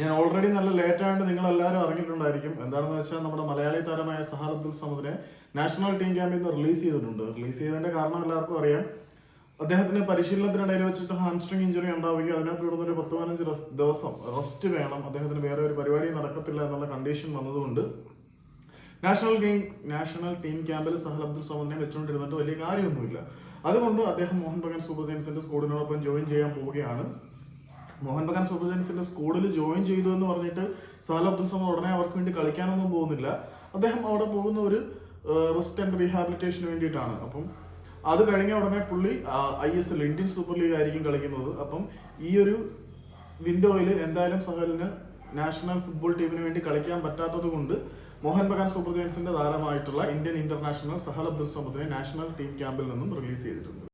ഞാൻ ഓൾറെഡി നല്ല ലേറ്റ് ആയിട്ട് നിങ്ങൾ എല്ലാവരും അറിഞ്ഞിട്ടുണ്ടായിരിക്കും. എന്താണെന്ന് വെച്ചാൽ നമ്മുടെ മലയാളി താരമായ സഹാൽ അബ്ദുൽ സമദിനെ നാഷണൽ ടീം ക്യാമ്പിൽ നിന്ന് റിലീസ് ചെയ്തിട്ടുണ്ട്. റിലീസ് ചെയ്തതിന്റെ കാരണം എല്ലാവർക്കും അറിയാം. അദ്ദേഹത്തിന് പരിശീലനത്തിനിടയിൽ വെച്ചിട്ട് ഹാംസ്ട്രിങ് ഇഞ്ചുറി ഉണ്ടാവുകയും അതിനെ തുടർന്ന് ഒരു പത്ത് പതിനഞ്ച് ദിവസം റെസ്റ്റ് വേണം. അദ്ദേഹത്തിന് വേറെ ഒരു പരിപാടി നടക്കത്തില്ല എന്നുള്ള കണ്ടീഷൻ വന്നതുകൊണ്ട് നാഷണൽ ഗെയിം നാഷണൽ ടീം ക്യാമ്പിൽ സഹൽ അബ്ദുൽ സമദിനെ വെച്ചുകൊണ്ടിരുന്നിട്ട് വലിയ കാര്യമൊന്നുമില്ല. അതുകൊണ്ട് അദ്ദേഹം മോഹൻ ബഗാൻ സൂപ്പർ ജയൻസിന്റെ സ്കൂളിനോടൊപ്പം ജോയിൻ ചെയ്യാൻ പോവുകയാണ്. മോഹൻ ബഗാൻ സൂപ്പർ ജയൻസിന്റെ സ്കൂളിൽ ജോയിൻ ചെയ്തു എന്ന് പറഞ്ഞിട്ട് സഹൽ അബ്ദുൽ സമദ് ഉടനെ അവർക്ക് വേണ്ടി കളിക്കാനൊന്നും പോകുന്നില്ല. അദ്ദേഹം അവിടെ പോകുന്ന ഒരു റെസ്റ്റ് ആൻഡ് റീഹാബിലിറ്റേഷന് വേണ്ടിയിട്ടാണ്. അപ്പം അത് കഴിഞ്ഞ ഉടനെ പുള്ളി I S L Indian super league ആയിരിക്കും കളിക്കുന്നത്. അപ്പം ഈ ഒരു വിൻഡോയിൽ എന്തായാലും സഹലിന് നാഷണൽ ഫുട്ബോൾ ടീമിന് വേണ്ടി കളിക്കാൻ പറ്റാത്തത് കൊണ്ട് മോഹൻ ബഗാൻ സൂപ്പർ ജയൻസിന്റെ താരമായിട്ടുള്ള ഇന്ത്യൻ ഇന്റർനാഷണൽ സഹൽ അബ്ദുൽ സമദിനെ നാഷണൽ ടീം ക്യാമ്പിൽ നിന്നും റിലീസ് ചെയ്തിട്ടുണ്ട്.